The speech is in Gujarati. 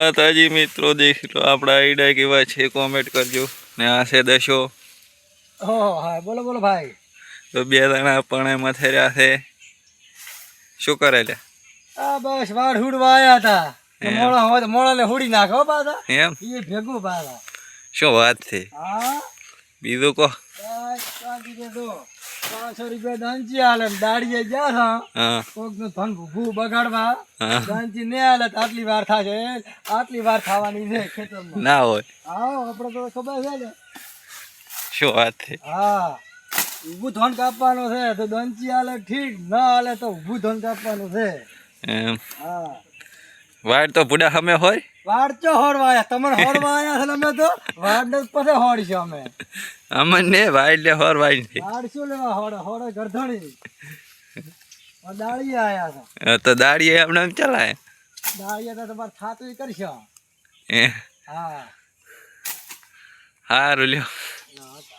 માતાજી મિત્રો દેખ લો આપણા આઈડા કેવા છે. કોમેન્ટ કરજો. ને આ છે દશો. હો હા બોલો બોલો ભાઈ. તો બે જણા પણ રહ્યા છે. શું કરે લે? આ બસ વાળ હુડવા હતા. મોળા હોય તો મોળાને હુડી નાખો પાછા. એમ? એ ભેગું પાછા. શું વાત છે? હા. બીજું કહો. પાંચસો રૂપિયા દાંચી હાલે દાડીએ હા. કોકનું ધન બગાડવા. દાંચી ને હાલે તો આટલી વાર થશે. આટલી વાર થવાની છે ખેતરમાં. ના હોય. હા આપણે તો ખબર છે ને. શું વાત છે? હા. ઊભું ધન કાપવાનું છે તો દંચી હાલે ઠીક. ના હાલે તો ઊભું ધન કાપવાનું છે. એમ. હા. વાડ તો ભૂડા અમે હોય? વાડ ચો હોડવાયા તમને હોડવાયા છે અમે તો? વાડ ને પછી છે અમે. અમને વાડ લે હોર વાડ છે વાડ શું લેવા? હોડ હોડ ગરધણી. દાળી આયા છે. તો દાડીએ આપણે એમ ચલાય. દાળીએ તો તમારે થાતું કરશો. એ હા. સારું લ્યો. ના, ચાલે.